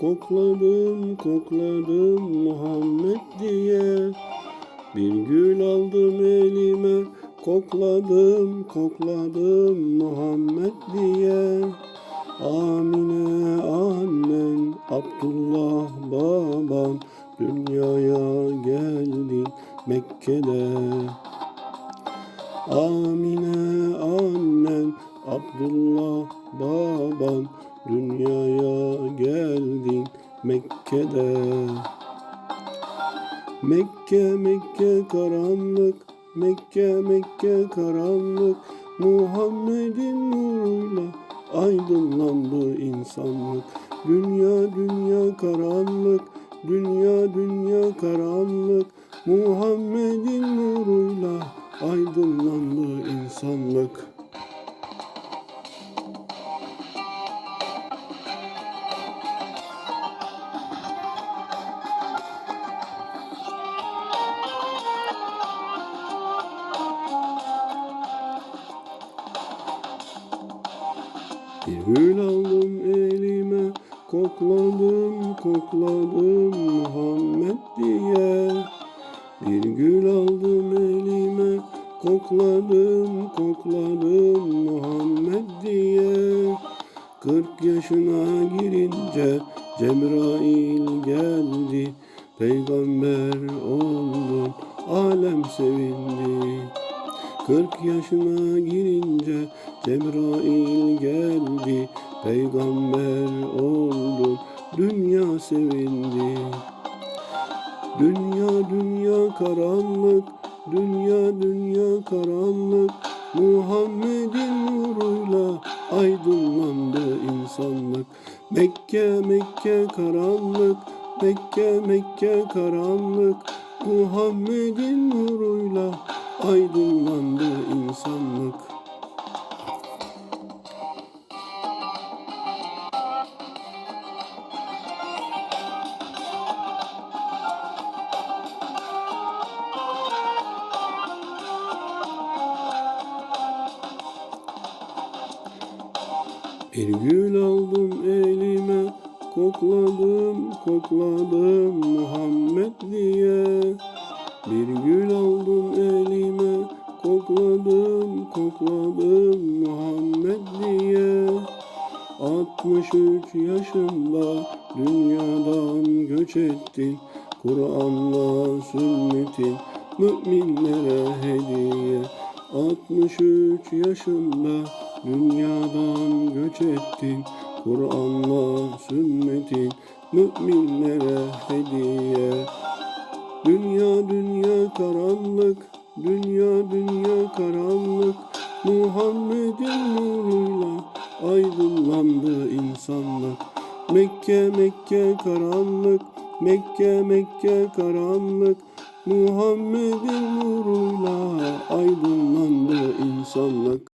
Kokladım kokladım Muhammed diye. Bir gül aldım elime Kokladım kokladım Muhammed diye. Amine annen Abdullah babam Dünyaya geldin Mekke'de. Amine annen Abdullah baban dünyaya Mekke'de Mekke Mekke karanlık. Mekke Mekke karanlık. Muhammed'in nuruyla aydınlandı insanlık. Dünya dünya karanlık. Dünya dünya karanlık. Muhammed'in nuruyla aydınlandı insanlık. Bir gül aldım elime, kokladım, kokladım Muhammed diye. Bir gül aldım elime, kokladım, kokladım Muhammed diye. Kırk yaşına girince Cebrail geldi, peygamber oldun, alem sevindi. Kırk yaşına girince Cebrail geldi, peygamber oldun, dünya sevindi. Dünya dünya karanlık, dünya dünya karanlık, Muhammed'in nuruyla aydınlandı insanlık. Mekke Mekke karanlık, Mekke Mekke karanlık, Muhammed'in nuruyla aydınlandı insanlık. Bir gül aldım elime, kokladım, kokladım Muhammed diye. Bir gül aldım elime, kokladım, kokladım Muhammed diye. 63 yaşında dünyadan göç ettin, Kur'an'la sünnetin müminlere hediye. 63 yaşında dünyadan göç ettin, Kur'an'la sünnetin müminlere hediye. Dünya dünya karanlık, dünya dünya karanlık, Muhammed'in nuruyla aydınlandı insanlık. Mekke Mekke karanlık, Mekke Mekke karanlık, Muhammed'in nuruyla aydınlandı insanlık.